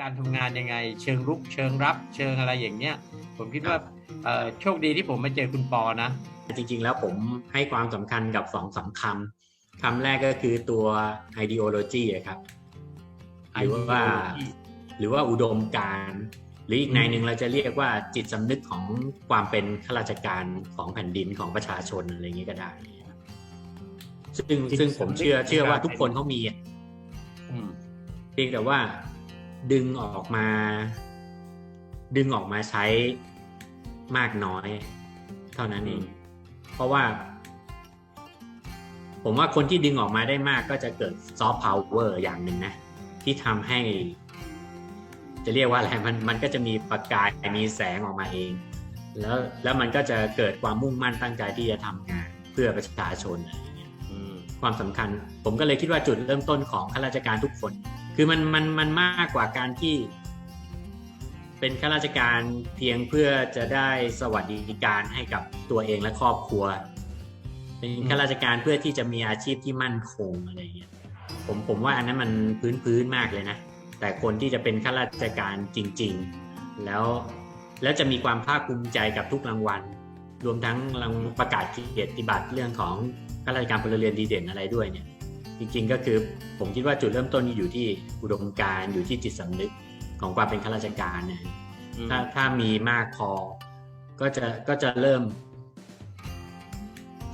การทำงานยังไง เชิงรุก เชิงรับ เชิงอะไรอย่างเนี้ย ผมคิดว่าเอ่อโชคดีที่ผมมาเจอคุณปอนะ จริงๆแล้วผมให้ความสำคัญกับสองสามคำคำแรกก็คือตัว ideology อะครับหรือว่าหรือว่าอุดมการณ์หรืออีกในหนึ่งเราจะเรียกว่าจิตสำนึกของความเป็นข้าราชการของแผ่นดินของประชาชนอะไรอย่างนี้ก็ได้ ซึ่งจิตซึ่งผมเชื่อสำนึกเชื่อว่าของการทุกคนเขามีอะอืมเพียงแต่ว่า ดึงออกมา ดึงออกมาใช้มากน้อย เท่านั้นเอง เพราะว่า ผมว่าคนที่ดึงออกมาได้มากก็จะเกิดซอฟต์พาวเวอร์อย่างหนึ่งนะ ที่ทำให้ จะเรียกว่าอะไรมันมันก็จะมีประกายมีแสงออกมาเอง แล้วแล้วมันก็จะเกิดความมุ่งมั่นตั้งใจที่จะทำงานเพื่อประชาชนอะไรอย่างเงี้ยอืมความสำคัญ ผมก็เลยคิดว่าจุดเริ่มต้นของข้าราชการทุกคน คือมันมันมันมากกว่าการที่ เป็นข้าราชการเพียงเพื่อจะได้สวัสดิการให้กับตัวเองและครอบครัว เป็นข้าราชการเพื่อที่จะมีอาชีพที่มั่นคงอะไรอย่างเงี้ยผมผมว่าอันนั้นมันพื้นพื้นๆมากเลยนะ แต่คนที่จะเป็นข้าราชการจริง ๆ แล้วแล้วจะมีความภาคภูมิใจกับทุกรางวัล รวมทั้งรางประกาศเกียรติบัตรเรื่องของข้าราชการพลเรือนดีเด่นอะไรด้วยเนี่ย จริงๆก็คือผมคิดว่าจุดเริ่มต้นอยู่ที่อุดมการณ์อยู่ที่จิตสำนึกของความเป็นข้าราชการเนี่ยถ้าถ้ามีมากพอ ก็จะก็จะเริ่ม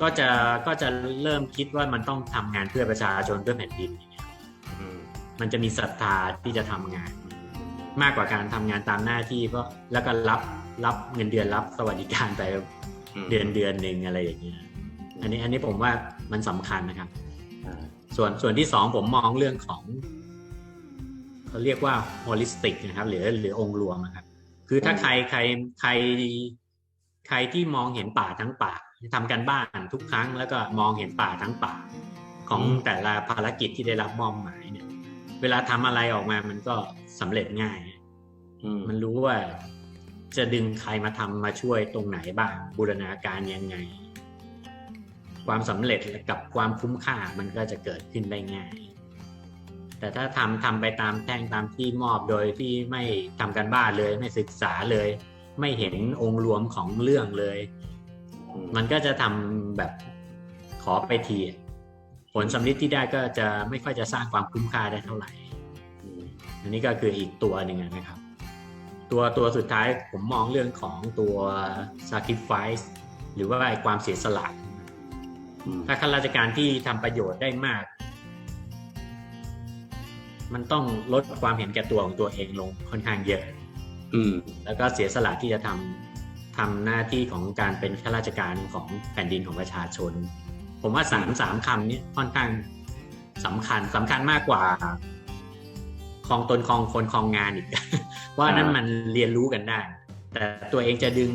ก็จะก็จะเริ่มคิดว่ามันต้องทำงานเพื่อประชาชนเพื่อแผ่นดินอย่างเงี้ยอืมมันจะมีศรัทธาที่จะทำงาน มากกว่าการทำงานตามหน้าที่เพราะแล้วก็รับรับเงินเดือนรับสวัสดิการไปเดือนเดือนหนึ่งอะไรอย่างเงี้ยอันนี้อันนี้ผมว่ามันสำคัญนะครับอ่า ส่วนส่วนที่สองผมมองเรื่องของเขาเรียกว่า holistic นะครับหรือหรือองค์รวมนะครับ คือถ้าใครใครใครใครที่มองเห็นป่าทั้งป่าทำกันบ้านทุกครั้งแล้วก็มองเห็นป่าทั้งป่า ของแต่ละภารกิจที่ได้รับมอบหมายเนี่ย เวลาทำอะไรออกมามันก็สำเร็จง่ายอืมมันรู้ว่าจะดึงใครมาทำมาช่วยตรงไหนบ้างบูรณาการยังไง ความสำเร็จกับความคุ้มค่ามันก็จะเกิดขึ้นได้ง่าย แต่ถ้าทำทำไปตามแท่งตามที่มอบโดยที่ไม่ทำกันบ้านเลย ไม่ศึกษาเลย ไม่เห็นองค์รวมของเรื่องเลย มันก็จะทำแบบขอไปทีอะผลสำลิดที่ได้ก็จะไม่ค่อยจะสร้างความคุ้มค่าได้เท่าไหร่อืมอันนี้ก็คืออีกตัวหนึ่งอะนะครับ ตัวตัวสุดท้ายผมมองเรื่องของตัว sacrifice หรือว่าไอ้ความเสียสละอืม ถ้าข้าราชการที่ทำประโยชน์ได้มาก มันต้องลดความเห็นแก่ตัวของตัวเองลงค่อนข้างเยอะ อืม แล้วก็เสียสละที่จะทำทำหน้าที่ของการเป็นข้าราชการของแผ่นดินของประชาชน ผมว่าสามสามคำนี้ค่อนข้างสำคัญสำคัญมากกว่าคลองตนคลองคนคลองงานอีกว่านั้นมันเรียนรู้กันได้ แต่ตัวเองจะดึง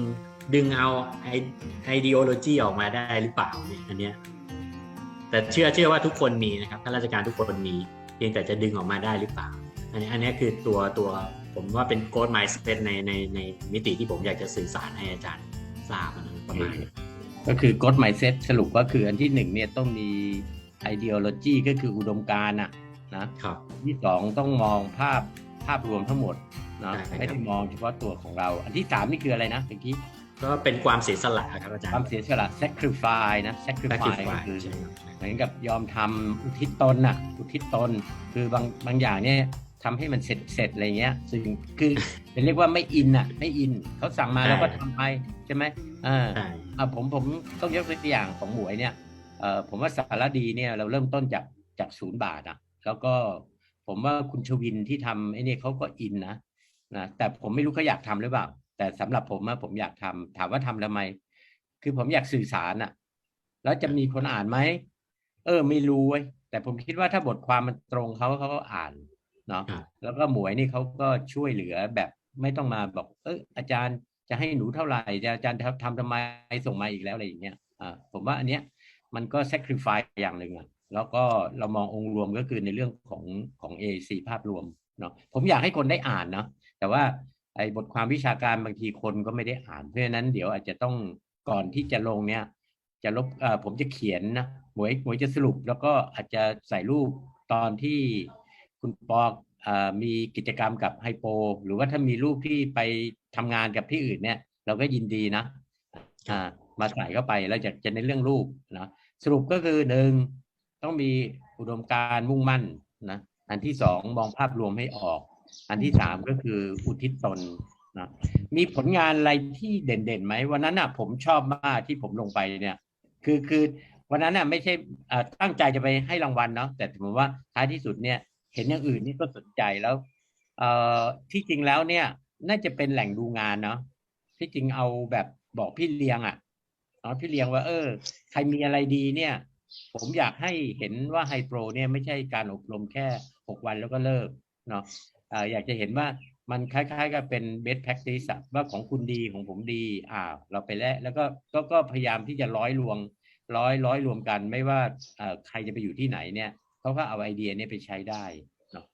ดึงเอาไอไอเดียโลจีออกมาได้หรือเปล่าเนี่ยอันเนี้ยแต่เชื่อเชื่อว่าทุกคนมีนะครับข้าราชการทุกคนมี เพียงแต่จะดึงออกมาได้หรือเปล่า อันนี้อันนี้คือตัวตัวผมว่าเป็นโค้ดไมซ์เป็นในในในมิติที่ผมอยากจะสื่อสารให้อาจารย์ทราบนะประมาณนี้ก็คือกฎหมายเซตสรุปก็คืออันที่หนึ่งเนี่ยต้องมี ideology ก็คืออุดมการณ์อะนะครับที่สองต้องมองภาพภาพรวมทั้งหมดเนาะใช่ครับไม่ได้มองเฉพาะตัวของเรา อันที่สามนี่คืออะไรนะเมื่อกี้ ก็เป็นความเสียสละครับอาจารความย์เสียสละ sacrifice นะ sacrifice ก็ sacrifice คือใช่ครับเหมือนกับยอมทำอุทิศตนน่ะอุทิศตน คือบางบางอย่างเนี่ยทำให้มันเสร็จเสร็จอะไรเงี้ยซึ่งคือเรียกว่าไม่อินน่ะ ไม่อินเขาสั่งมาใช่แล้วก็ทำไปใช่ไหมอ่าใช่อ่าผมผมต้องยกตัวอย่างของหมวยเนี่ยเอ่อผมว่าสารดีเนี่ยเราเริ่มต้นจากจากศูนย์บาทอะ แล้วก็ผมว่าคุณชวินที่ทำไอ้นี่เขาก็อินนะนะแต่ผมไม่รู้เขาอยากทำหรือเปล่า แต่สำหรับผมอะผมอยากทำถามว่าทำทำไม คือผมอยากสื่อสารอะแล้วจะมีคนอ่านไหมเออ ไม่รู้เว้ยแต่ผมคิดว่าถ้าบทความมันตรงเขาเขาก็อ่านเนาะครับแล้วก็หมวยนี่เขาก็ช่วยเหลือแบบไม่ต้องมาบอก เอออาจารย์จะให้หนูเท่าไหร่จะอาจารย์ทำทำทำไมส่งมาอีกแล้วอะไรอย่างเงี้ยอ่าผมว่าอันเนี้ยมันก็ sacrifice อย่างหนึ่งอะแล้วก็เรามององค์รวมก็คือในเรื่องของของ AAC ภาพรวมเนาะผมอยากให้คนได้อ่านเนาะแต่ว่า ไอ้บทความวิชาการบางทีคนก็ไม่ได้อ่านเพราะฉะนั้นเดี๋ยวอาจจะต้องก่อนที่จะลงเนี่ย จะลบเอ่อผมจะเขียนนะหมวยหมวยจะสรุปแล้วก็อาจจะใส่รูปตอนที่คุณปอเอ่อมีกิจกรรมกับไฮโป หรือว่าถ้ามีลูกที่ไปทำงานกับที่อื่นเนี่ย เราก็ยินดีนะอ่ามาใส่เข้าไปแล้วจะจะในเรื่องลูกนะสรุปก็คือหนึ่งต้องมีอุดมการมุ่งมั่นนะอันที่สองมองภาพรวมให้ออก อันที่สามก็คืออุทิศตนนะมีผลงานอะไรที่เด่นๆไหมวันนั้นน่ะ ผมชอบมากที่ผมลงไปเนี่ย คือคือวันนั้นน่ะไม่ใช่อ่าตั้งใจจะไปให้รางวัลเนาะแต่ผมว่าท้ายที่สุดเนี่ย เห็นอย่างอื่นนี่ก็สนใจแล้วเอ่อที่จริงแล้วเนี่ย น่าจะเป็นแหล่งดูงานเนาะที่จริงเอาแบบบอกพี่เลี้ยงอะเนาะพี่เลี้ยงว่า เออ ใครมีอะไรดีเนี่ย ผมอยากให้เห็นว่าไฮโปรเนี่ยไม่ใช่การอบรมแค่หกวันแล้วก็เลิกเนาะ อยากจะเห็นว่ามันคล้าย ๆ กับเป็น best practice ว่าของคุณดีของผมดีอ่าเราไปแล้วแล้วก็ก็ก็พยายามที่จะร้อยรวงร้อยร้อยรวมกัน ไม่ว่าใครจะไปอยู่ที่ไหนเนี่ยเขาก็เอาไอเดียเนี้ไปใช้ได้เนาะ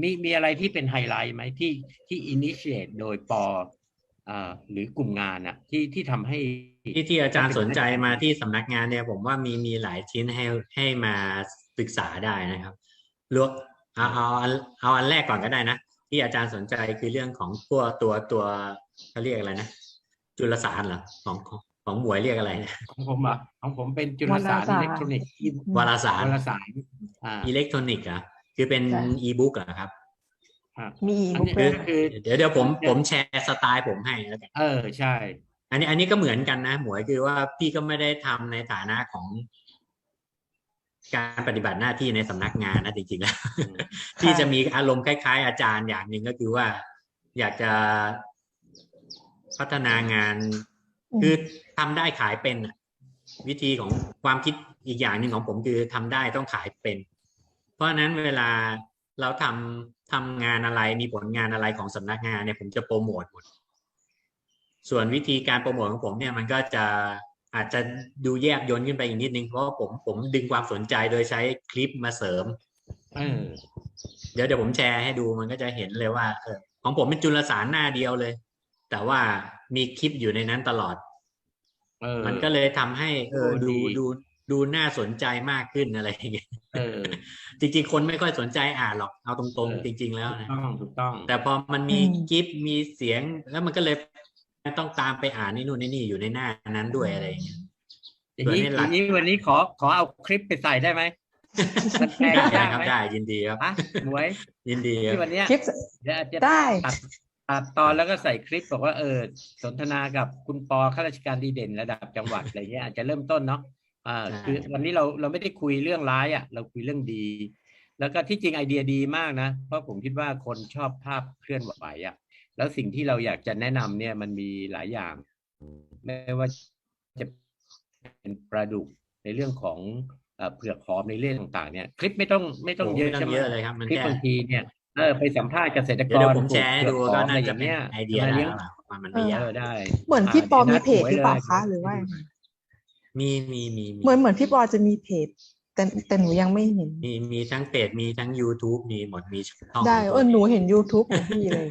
มีมีอะไรที่เป็นไฮไลท์ไหมที่ที่ initiate โดยปออ่าหรือกลุ่มงานอะที่ที่ทำให้ที่ที่อาจารย์สนใจมาที่สำนักงานเนี่ยผมว่ามีมีหลายชิ้นให้ให้มาศึกษาได้นะครับลวก เอาเอาเอาเอาอันแรกก่อนก็ได้นะ ที่อาจารย์สนใจคือเรื่องของตัวตัวตัวเขาเรียกอะไรนะจุลสารเหรอของของของหมวยเรียกอะไรนะของผมอะของผมเป็นจุลสารวารสารอิเล็กทรอนิกส์วารสารวารสารอ่าอิเล็กทรอนิกส์เหรอะคือเป็นใช่อีบุ๊กเหรอครับอ่ามีอีอันบุ๊กนี้ด้คืวอยคือเดี๋ยวเดี๋ยวผมผมแชร์สไตล์ผมให้แล้วกันเออใช่ อันนี้อันนี้ก็เหมือนกันนะ หมวยคือว่าพี่ก็ไม่ได้ทำในฐานะของ การปฏิบัติหน้าที่ในสำนักงานนะจริงๆแล้วอืมพี่จะมีอารมณ์คล้าย ๆ อาจารย์อย่างหนึ่งก็คือว่า อยากจะพัฒนางานอืมคือทำได้ขายเป็นน่ะวิธีของความคิดอีกอย่างหนึ่งของผมคือทำได้ต้องขายเป็น เพราะฉะนั้นเวลาเราทำทำงานอะไรมีผลงานอะไรของสำนักงานเนี่ยผมจะโปรโมทหมดส่วนวิธีการโปรโมทของผมเนี่ยมันก็จะ อาจจะดูแยบยนขึ้นไปอีกนิดนึงเพราะว่าผมผมดึงความสนใจโดยใช้คลิปมาเสริมเออเดี๋ยวเดี๋ยวผมแชร์ให้ดูมันก็จะเห็นเลยว่าเออของผมเป็นจุลสารหน้าเดียวเลย แต่ว่ามีคลิปอยู่ในนั้นตลอดเออมันก็เลยทำให้ เออโอ้ดีดูดูดูน่าสนใจมากขึ้นอะไรอย่างเงี้ยเออจริงๆ คนไม่ค่อยสนใจอ่านหรอกเอาตรงเออๆจริง ๆ แล้วถูกนะต้องถูกต้อง แต่พอมันมีอืมคลิปมีเสียงแล้วมันก็เลย ต้องตามไปอ่านนี่นู่นนี่นี่อยู่ในหน้านั้นด้วยอะไรอย่างเงี้ยอย่างนี้ส่วนนี้หอลักย่างนี้วันนี้ขอขอเอาคลิปไปใส่ได้ไหมมันแปลงได้ยากครับไหมได้ยินดีครับฮะหมวยยินดีคที่รับวันเนี้ยคลิปเดี๋ยวอาจจะได้ตัดตัดตอนแล้วก็ใส่คลิปบอกว่าเออสนทนากับคุณปอข้าราชการดีเด่นระดับจังหวัดอะไรเงี้ยอาจจะเริ่มต้นเนาะอ่าคือวันนี้เราเราไม่ได้คุยเรื่องร้ายอะ เราคุยเรื่องดี แล้วก็ที่จริงไอเดียดีมากนะ เพราะผมคิดว่าคนชอบภาพเคลื่อนไหวอะ แล้วสิ่งที่เราอยากจะแนะนำเนี่ยมันมีหลายอย่าง ไม่ว่าจะเป็นปลาดุกในเรื่องของเอ่อเผือกหอมในเรื่องต่างๆเนี่ย คลิปไม่ต้องไม่ต้องโอ้เยอะไม่ต้ใช่องไหมเยอะเลยครับมันคลิปแค่บางทีเนี่ยเออไปสัมภาษณ์เกษตรกเดี๋ยวรเดี๋ยวผมแชร์ให้ดูปลูก็เผือหอมน่าอะไรอจะย่างเป็นเงี้ยไอเดียมาได้เลี้ยงแล้วล่ะว่ามันไม่ยากเออได้ เหมือนพี่ปอมีเพจหรือเปล่าลยคะหรือว่ายังไงมีมีมีมีเหมือนเหมือนพี่ปอจะมีเพจ แต่แต่หนูยังไม่เห็น มีมีทั้งเพจมีทั้ง YouTube มีหมดมีช่องได้ของเอตัวอเงหนูเห็น YouTube ของพี่เลย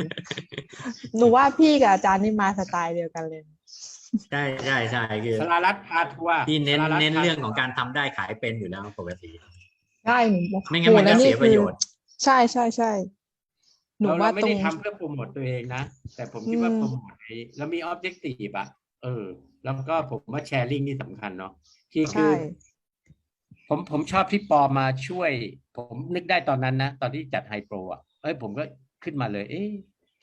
หนูว่าพี่กับอาจารย์นี่มาสไตล์เดียวกันเลยใช่ใช่ใช่คือสลารัตน์พาทัวร์ที่เน้นสลารัตเน้นพาเรื่องทัวของการทำได้ขายเป็นอยู่แล้วปกติใช่หนูบอกไม่งั้นมันก็โหแล้วเสียประโยชน์ ใช่ใช่ใช่ หนูเราว่าเราไม่ตรได้ง ทำเพื่อโปรโมทตัวเองนะ แต่ผมคิดว่าอืม โปรโมทไอ้เรามีออบเจกตีฟอะเออ แล้วก็ผมว่าแชร์ลิงนี่สำคัญเนาะที่คืใช่ อ ผมผมชอบที่ปอมาช่วย ผมนึกได้ตอนนั้นนะ ตอนที่จัดไฮโปรอะเอ้ยผมก็ขึ้นมาเลย เอ๊ะ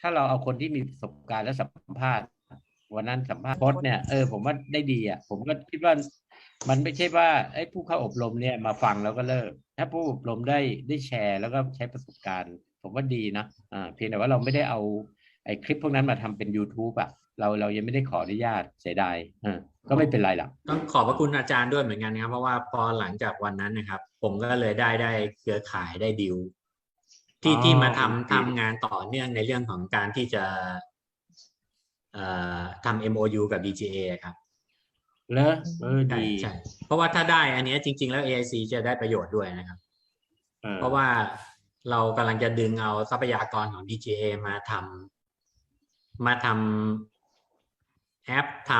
ถ้าเราเอาคนที่มีประสบการณ์และสัมภาษณ์วันนั้นสัมภาษณ์โค้ชเนี่ยเออผมว่าได้ดีอะผมก็คิดว่ามันไม่ใช่ว่าไอ้ผู้เข้าอบรมเนี่ยมาฟังแล้วก็เลิก ถ้าผู้อบรมได้ได้แชร์ แล้วก็ใช้ประสบการณ์ ผมว่าดีนะอ่าเพียงแต่ว่าเราไม่ได้เอาไอ้คลิปพวกนั้นมาทำเป็น youtube อะ เราเรายังไม่ได้ขออนุญาตเสียดายอ่าก็ไม่เป็นไรหรอกต้องขอบพระคุณอาจารย์ด้วยเหมือนกันนะครับ เพราะว่าพอหลังจากวันนั้นนะครับ ผมก็เลยได้ได้เครือข่ายได้ดิวที่อ๋อที่มาทำโอเคทำงานต่อเนื่องในเรื่องของการที่จะเอ่อทำ MOU กับ DGA ครับเลอเออใช่ดีใช่เพราะว่าถ้าได้อันเนี้ยจริง ๆ แล้ว AIC จะได้ประโยชน์ด้วยนะครับออเพราะว่าเรากำลังจะดึงเอาทรัพยากรของ DGA มาทำมาทำ แอปท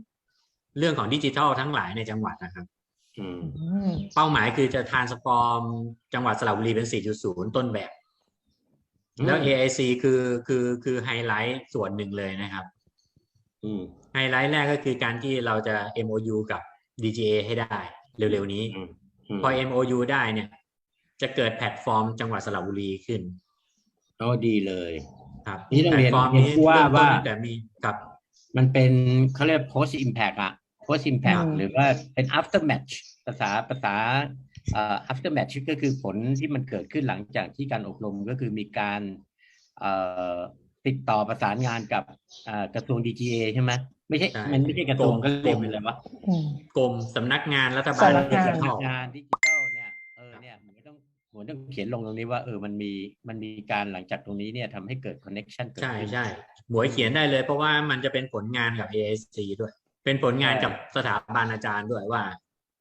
ำเรื่องของดิจิทัลทั้งหลายในจังหวัดนะครับอืมอืมเป้าหมายคือจะทานสฟอร์มจังหวัดสระบุรีเป็น 4.0 ต้นแบบ แล้วอืม AIC คือคือคือไฮไลท์ส่วนหนึ่งเลยนะครับอืมไฮไลท์แรกก็คือการที่เราจะ MOU กับ DGA ให้ได้ เร็วๆนี้อืมมพอ MOU ได้เนี่ย จะเกิดแพลตฟอร์มจังหวัดสระบุรีขึ้นโอ้ดีเลย ครับนี่ต้องเรียนแพลตฟอร์มเรียนนี้ผู้ว่าเริ่มต้นว่าตั้งแต่มีกับ มันเป็นเขาเรียก post impact อะ post impact อืมหรือว่าเป็น after match ภาษาภาษาเอ่อ after match ก็คือผลที่มันเกิดขึ้นหลังจากที่การอบรมก็คือมีการเอ่อติดต่อประสานงานกับเอ่อกระทรวง DGA ใช่ไหมไม่ใช่ใช่มันไม่ใช่กระทรวงกรมก็เรียกเป็นอะไรวะอืมกรมสำนักงานรัฐบาลสำนักงานดิจิ ต้องมันต้องเขียนลงตรงนี้ว่าเออมันมีมันมีการหลังจากตรงนี้เนี่ยทำให้เกิด connection เกิดใช่ขึ้นใช่หมวยเขียนได้เลย เพราะว่ามันจะเป็นผลงานกับ AIC ด้วย เป็นผลงานกับสถาบันอาจารย์ด้วยว่า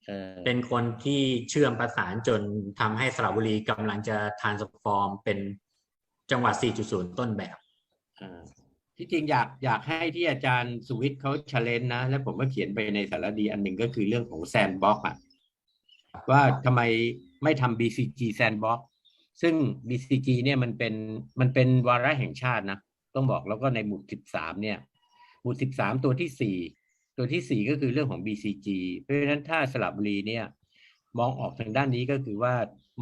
เออเป็นคนที่เชื่อมประสานจนทำให้สระบุรีกำลังจะ transform เป็นจังหวัด 4.0 ต้นแบบอ่าที่จริงอยากอยากให้ที่อาจารย์สุวิทย์เขาช l เลนนะ แล้วผมก็เขียนไปในสารดีอันหนึ่งก็คือเรื่องของแซนบ็อกอะว่าทำไม ไม่ทำ BCG Sandbox ซึ่ง BCG เนี่ยมันเป็นมันเป็นวาระแห่งชาตินะ ต้องบอกแล้วก็ในหมู่13 เนี่ย หมู่13 ตัวที่ 4 ตัวทีสี่ 4 ก็คือเรื่องของ BCG เพราะฉะนั้นถ้าสระบุรีเนี่ย มองออกทางด้านนี้ก็คือว่า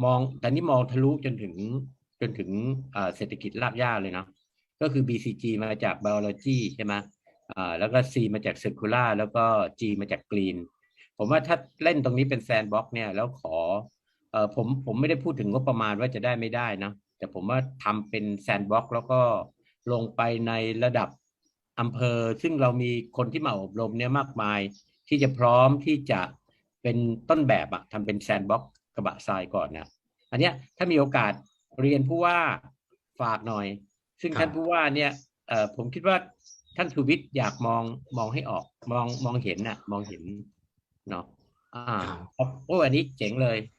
มองแต่นี่มองทะลุจนถึงจนถึงเศรษฐกิจรากหญ้าเลยเนาะก็คือ BCG มาจาก biology ใช่ไหมอ่าแล้วก็ C มาจาก circular แล้วก็ G มาจาก green ผมว่าถ้าเล่นตรงนี้เป็น sandbox เนี่ยแล้วขอ อ่อผมผมไม่ได้พูดถึงงบประมาณว่าจะได้ไม่ได้นะ แต่ผมว่าทำเป็น sandbox แล้วก็ลงไปในระดับอำเภอ ซึ่งเรามีคนที่มาอบรมเนี่ยมากมาย ที่จะพร้อมที่จะเป็นต้นแบบอะทำเป็น sandbox กระบะทรายก่อนนะอันเนี้ยถ้ามีโอกาสเรียนผู้ว่าฝากหน่อย ซึ่งครับท่านผู้ว่าเนี่ยเอ่อผมคิดว่าท่านสุวิทย์อยากมองมองให้ออกมองมองเห็นน่ะ มองเห็นเนาะอ่าครับโอ้อันนี้เจ๋งเลยครับ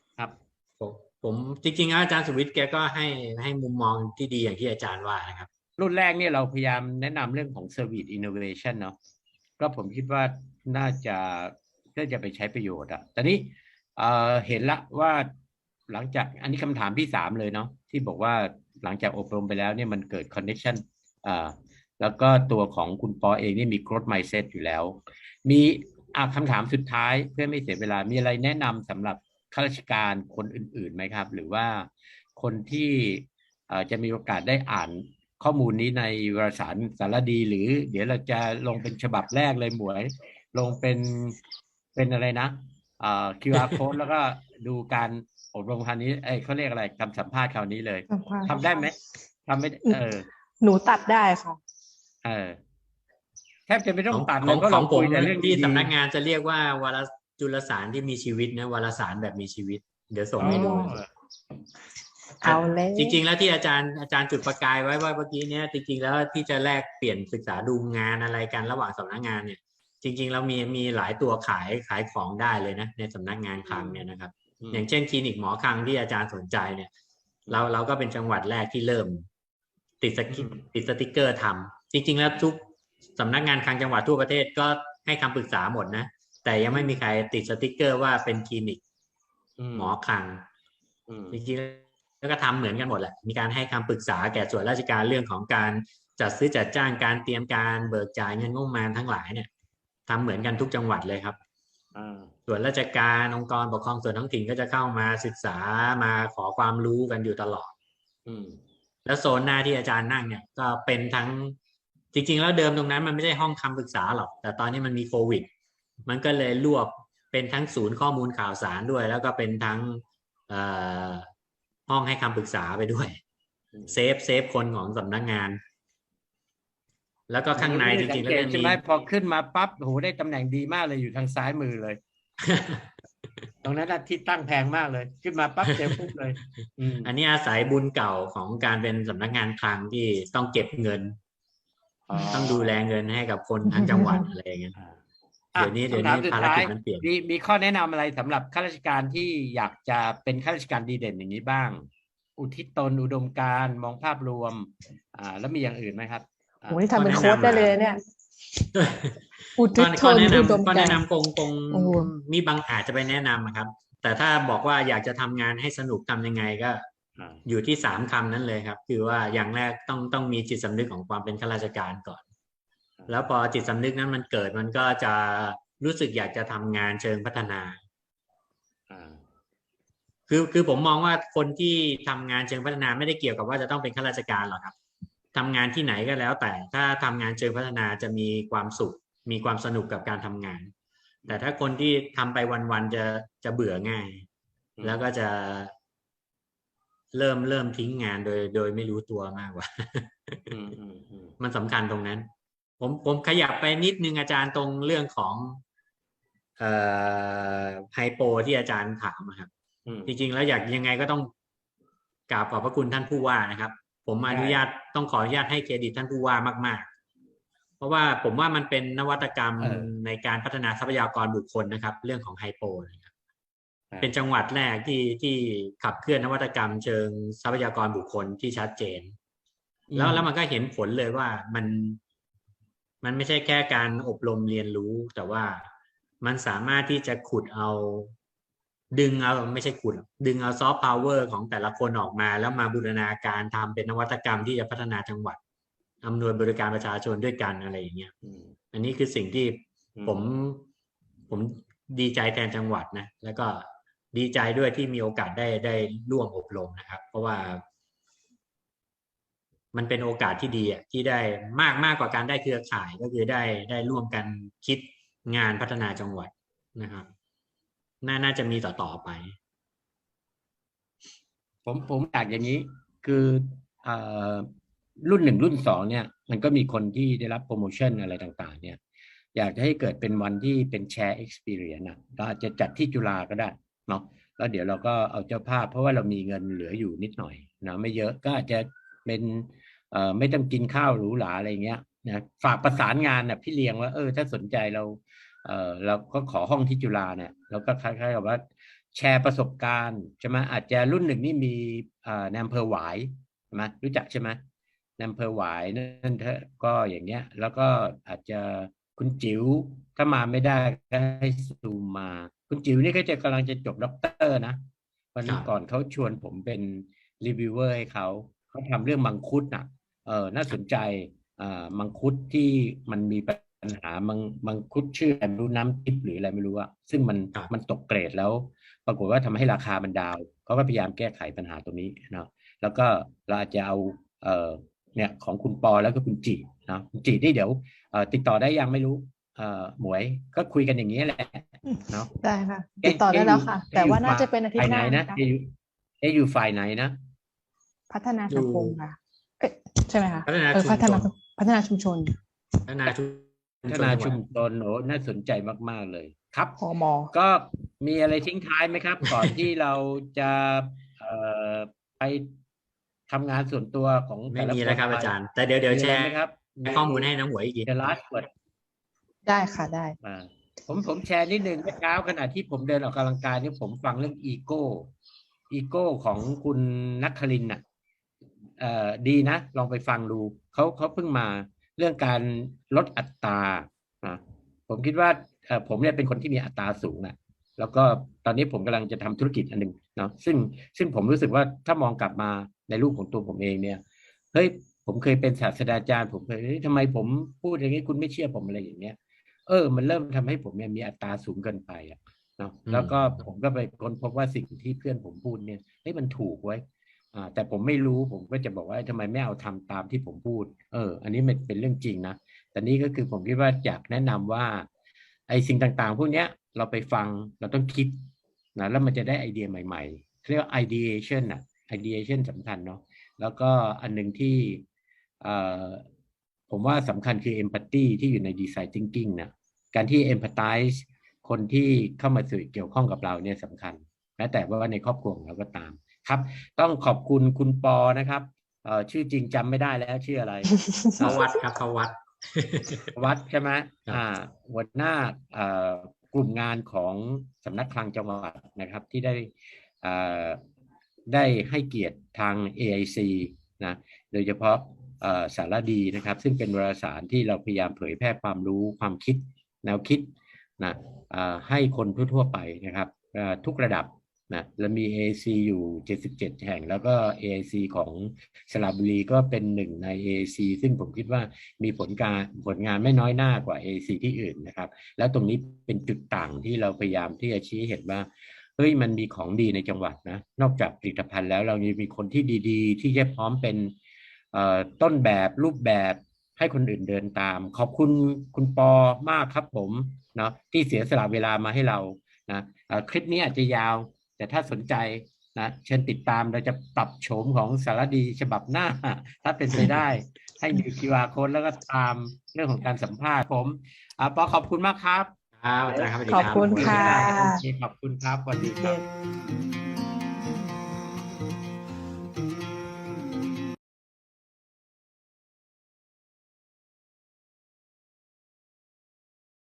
ผมจริงๆอาจารย์สุวิทย์แกก็ให้ให้มุมมองที่ดีอย่างที่อาจารย์ว่านะครับ รุ่นแรกเนี่ยเราพยายามแนะนำเรื่องของ Service Innovation เนาะก็ผมคิดว่าน่าจะน่าจะไปใช้ประโยชน์อะต่นี้เอ่อเห็นละว่าหลังจากอันนี้คำถามที่สามเลยเนาะที่บอกว่าหลังจากอบรมไปแล้วเนี่ยมันเกิด connection อ่าแล้วก็ตัวของคุณปอเองนี่มี growth mindset อยู่แล้ว มีอะคำถามสุดท้ายเพื่อไม่เสียเวลามีอะไรแนะนำสำหรับ ข้าราชการคนอื่นๆไหมครับ หรือว่าคนที่เอ่อจะมีโอกาสได้อ่านข้อมูลนี้ในวารสารสารดี หรือ เดี๋ยวเราจะลงเป็นฉบับแรกเลยหมวย ลงเป็นเป็นอะไรนะเอ่อ QR code แล้วก็ดูการอบรมคราวนี้เอ้ยเขาเรียกอะไรคำสัมภาษณ์คราวนี้เลยสัมภาษณ์ทำได้ไหมทำไม่ได้เออ หนูตัดได้ค่ะเออแทบจะไม่ต้ขอองงตัดขเลอยงเพราะขเราองผคุมยแต่เรื่องที่ดีๆสำนักงานจะเรียกว่าวาร จุลสารที่มีชีวิตนะวารสารแบบมีชีวิต เดี๋ยวส่งให้ดูอ๋อเอาเลยจริง ๆ แล้วที่อาจารย์อาจารย์จุดประกายไว้ว่าเมื่อกี้เนี้ยจริง ๆ แล้วที่จะแลกเปลี่ยนศึกษาดูงานอะไรกันระหว่างสำนักงานเนี่ย จริง ๆ แล้วมีมีหลายตัวขายขายของได้เลยนะ ในสำนักงานคลังเนี่ยนะครับมอย่างเช่นคลินิกหมอคลังที่อาจารย์สนใจเนี่ย เราเราก็เป็นจังหวัดแรกที่เริ่ม ติดสกิติดสติกเกอร์ทำจริง ๆ แล้วทุกสำนักงานคลังจังหวัดทั่วประเทศก็ให้คำปรึกษาหมดนะ แต่ยังไม่มีใครติดสติกเกอร์ว่าเป็นคลินิกหมอคลังอืมจริงๆแล้วก็ทำเหมือนกันหมดแหละ มีการให้คำปรึกษาแก่ส่วนราชการเรื่องของการจัดซื้อจัดจ้างการเตรียมการเบิกจ่ายเงินงบประมาณทั้งหลายเนี่ยทำเหมือนกันทุกจังหวัดเลยครับอ่าส่วนราชการองค์กรปกครองส่วนท้องถิ่นก็จะเข้ามาศึกษามาขอความรู้กันอยู่ตลอด อืมแล้วโซนหน้าที่อาจารย์นั่งเนี่ย ก็เป็นทั้งจริง ๆ แล้วเดิมตรงนั้นมันไม่ใช่ห้องคำปรึกษาหรอก แต่ตอนนี้มันมีโควิด มันก็เลยรวบเป็นทั้งศูนย์ข้อมูลข่าวสารด้วย แล้วก็เป็นทั้งเอ่อห้องให้คำปรึกษาไปด้วยเซฟเซฟคนของสำนักงาน แล้วก็ข้างในจริงๆแล้วสัเกตจะใช่มีไหมพอขึ้นมาปั๊บโอ้โหได้ตำแหน่งดีมากเลยอยู่ทางซ้ายมือเลย ตรงนั้นนะที่ตั้งแพงมากเลย ขึ้นมาปั๊บเจอปุ๊บเลยอืมอันนี้อาศัยบุญเก่าของการเป็นสำนักงานคลังที่ต้องเก็บเงิน ต้องดูแลเงินให้กับคนทั้งจังหวัดอะไรอย่างเงี้ยอะ เดี๋ยวนี้เดี๋ยวนี้คำถมสุภารกิจท้ยมันเปลี่ยนมีมีข้อแนะนำอะไรสำหรับข้าราชการที่อยากจะเป็นข้าราชการดีเด่นอย่างนี้บ้าง อุทิศตนอุดมการณ์มองภาพรวม อ่า แล้วมีอย่างอื่นไหมครับอ่าโอ้ยทำเป็นโค้ดได้เลยเนี่ยอุทิก็ศชก็นแนะอุดมนำก็กาแนะรนำคงคงโอ้โหมีบางอาจจะไปแนะนำอะครับ แต่ถ้าบอกว่าอยากจะทำงานให้สนุกทำยังไงก็อ่าอยู่ที่สามคำนั้นเลยครับ คือว่าอย่างแรกต้องต้องมีจิตสำนึกของความเป็นข้าราชการก่อน แล้วพอจิตสำนึกนั้นมันเกิดมันก็จะรู้สึกอยากจะทำงานเชิงพัฒนาอ่าคือคือผมมองว่าคนที่ทำงานเชิงพัฒนาไม่ได้เกี่ยวกับว่าจะต้องเป็นข้าราชการหรอกครับทำงานที่ไหนก็แล้ว แต่ถ้าทำงานเชิงพัฒนาจะมีความสุข มีความสนุกกับการทำงาน แต่ถ้าคนที่ทำไปวันๆจะจะเบื่อง่ายอืมแล้วก็จะเริ่มเริ่มทิ้งงานโดย โดยไม่รู้ตัวมากกว่าอืมอืมอืมมันสำคัญตรงนั้น ผมผมขยับไปนิดนึงอาจารย์ตรงเรื่องของเอ่อไฮโปที่อาจารย์ถามอะครับ อืม จริงๆแล้วอยากยังไงก็ต้องกราบขอบพระคุณท่านผู้ว่านะครับ ผมอนุญาตต้องขออนุญาตให้เครดิตท่านผู้ว่ามากๆ เพราะว่าผมว่ามันเป็นนวัตกรรมเออในการพัฒนาทรัพยากรบุคคลนะครับ เรื่องของไฮโปนะครับครับ เป็นจังหวัดแรกที่ที่ขับเคลื่อนนวัตกรรมเชิงทรัพยากรบุคคลที่ชัดเจน แล้วแล้วมันก็เห็นผลเลยว่ามัน มันไม่ใช่แค่การอบรมเรียนรู้ แต่ว่ามันสามารถที่จะขุดเอา ดึงเอาไม่ใช่ขุด ดึงเอาซอฟต์พาวเวอร์ของแต่ละคนออกมา แล้วมาบูรณาการทำเป็นนวัตกรรมที่จะพัฒนาจังหวัดอำนวยบริการประชาชนด้วยกันอะไรอย่างเงี้ยอันนี้คือสิ่งที่ผมผมดีใจแทนจังหวัดนะ แล้วก็ดีใจด้วยที่มีโอกาสได้ได้ร่วมอบรมนะครับ เพราะว่า มันเป็นโอกาสที่ดีอะที่ได้มากมากกว่าการได้เครือข่ายก็คือได้ได้ร่วมกันคิดงานพัฒนาจังหวัดนะครับน่าน่าจะมีต่อต่อไป ผมผมอยากอย่างนี้คืออรุ่นหนึ่งรุ่นสองเนี่ย มันก็มีคนที่ได้รับโปรโมชั่นอะไรต่าง ๆ เนี่ย อยากจะให้เกิดเป็นวันที่เป็นแชร์ experience อะเราอาจจะจัดที่จุฬาก็ได้เนาะแล้วเดี๋ยวเราก็เอาเจ้าภาพ เพราะว่าเรามีเงินเหลืออยู่นิดหน่อยนะไม่เยอะก็อาจจะ เป็นเอ่อไม่ต้องกินข้าวหรูหราอะไรเงี้ยนะฝากประสานงานน่ะพี่เลี้ยงว่าเออถ้าสนใจเราเออเราก็ขอห้องที่จุฬาเนี่ยเราก็คล้ายๆกับว่าแชร์ประสบการณ์ใช่ไหมอาจจะรุ่นหนึ่งนี่มีเอ่อในอำเภอหวายใช่ไหมรู้จักใช่ไหมในอำเภอหวายนั่นเถอะก็อย่างเงี้ย แล้วก็อาจจะคุณจิ๋วถ้ามาไม่ได้ก็ให้ซูมมา คุณจิ๋วนี่ก็จะกำลังจะจบด็อกเตอร์นะวันครับก่อนเขาชวนผมเป็นรีวิวเวอร์ให้เขา เขาทำเรื่องมังคุดน่ะเออน่าสนใจอ่ามังคุดที่มันมีปัญหามังมังคุดชื่ออะไรไม่รู้น้ำทิพย์หรืออะไรไม่รู้อะซึ่งมันครับ มันตกเกรดแล้ว ปรากฏว่าทำให้ราคามันดาวน์เขาก็พยายามแก้ไขปัญหาตรงนี้เนาะแล้วก็เราอาจจะเอาเอ่อเนี่ยของคุณปอแล้วก็คุณจีเนาะคุณจีนี่เดี๋ยวเอ่อติดต่อได้ยังไม่รู้เอ่อหมวยก็คุยกันอย่างนี้แหละเนาะ ได้ค่ะติดต่อได้แล้วค่ะเอ๊ะแต่ว่าอยู่น่าจะเป็นอาทิตฝ่ายย์หไหนน้านะนะคะเอ๊ะอยู่เอ๊ะอยู่ฝ่ายไหนนะ พัฒนาสังคมค่ะเอ๊ะใช่ไหมคะพัฒนาเออชุมพัฒนาชนพัฒนาชุมชน พัฒนาชุมพัฒชนนาจังหวัดชุมชนโอ้น่าสนใจมาก ๆ เลยครับพมก็มีอะไรทิ้งท้ายไหมครับ ก่อนที่เราจะเอ่อไปทำงานส่วนตัวของไม่แต่ละมีคนแล้วครับไปอาจารย์ แต่เดี๋ยวเดี๋ยวมีแชอะไรร์ไหมครับข้อมูลให้น้องหมวยอีกทีเดลัสเปิดได้ค่ะได้อ่าผมผมแชร์นิดนึงเมื่อเช้าขณะที่ผมเดินออกกำลังกายเนี่ยผมฟังเรื่องอีโก้ อีโก้ของคุณนักคลินน่ะเอ่อ ดีนะ ลองไปฟังดูเขาเขาเพิ่งมาเรื่องการลดอัตราอะผมคิดว่าผมเนี่ยเป็นคนที่มีอัตราสูงนะแล้วก็ตอนนี้ผมกำลังจะทำธุรกิจอันหนึ่งเนาะซึ่งซึ่งผมรู้สึกว่าถ้ามองกลับมาในรูปของตัวผมเองเนี่ยเฮ้ยผมเคยเป็นศาสตราจารย์ ผมเคยทำไมผมพูดอย่างนี้คุณไม่เชื่อผมอะไรอย่างเงี้ยเออ มันเริ่มทำให้ผมเนี่ยมีอัตราสูงเกินไปอะเนาะแล้วก็ผมก็ไปค้นพบว่าสิ่งที่เพื่อนผมพูดเนี่ยเฮ้ยมันถูกไว้ แต่ผมไม่รู้ผมก็จะบอกว่าทำไมไม่เอาทำตามที่ผมพูด เออ อันนี้มันเป็นเรื่องจริงนะแต่นี่ก็คือผมคิดว่าอยากแนะนำว่า ไอ้สิ่งต่างๆ พวกเนี้ยเราไปฟังเราต้องคิดนะแล้วมันจะได้ไอเดียใหม่ๆเรียกว่า ideation อะ ideation สำคัญเนาะแล้วก็อันหนึ่งที่เอ่อผมว่าสำคัญคือ empathy ที่อยู่ใน design thinking นะการที่ empathize คนที่เข้ามาสู่อเกี่ยวข้องกับเราเนี่ยสำคัญแม้แต่ว่าในครอบครัวของเราก็ตาม ครับ ต้องขอบคุณคุณปอนะครับเอ่อชื่อจริงจำไม่ได้แล้วชื่ออะไรเขาวัดครับเขาวัดวัดใช่ไหมครับอ่าหัวหน้าเอ่อกลุ่มงานของสำนักคลังจังหวัดนะครับ ที่ได้เอ่อได้ให้เกียรติทาง AIC นะโดยเฉพาะเอ่อสารดีนะครับ ซึ่งเป็นวารสารที่เราพยายามเผยแพร่ความรู้ความคิด แนวคิดนะเอ่อให้คนทั่วๆไปนะครับเอ่อทุกระดับ นะแล้วมี AAC อยู่ 77 แห่ง แล้วก็ AAC ของสระบุรีก็เป็นหนึ่งใน AAC ซึ่งผมคิดว่ามีผลการผลงานไม่น้อยหน้ากว่า AAC ที่อื่นนะครับ แล้วตรงนี้เป็นจุดต่างที่เราพยายามที่จะชี้เห็นว่าเฮ้ยมันมีของดีในจังหวัดนะ นอกจากผลิตภัณฑ์แล้วเรายังมีคนที่ดีๆ ที่จะพร้อมเป็นต้นแบบรูปแบบให้คนอื่นเดินตาม ขอบคุณคุณปอมากครับผมเนาะที่เสียสละเวลามาให้เรานะคลิปนี้อาจจะยาว แต่ถ้าสนใจนะเชิญติดตามเราจะปรับโฉมของสารดีฉบับหน้า ถ้าเป็นไปได้ ให้มี QR code แล้วก็ตามเรื่องของการสัมภาษณ์ผมอ่าปอขอบคุณมากครับครับอาจารย์ครับสวัสดีขอบรับคุณค่ะ โอเคขอบคุณครับสวัสดีครับเ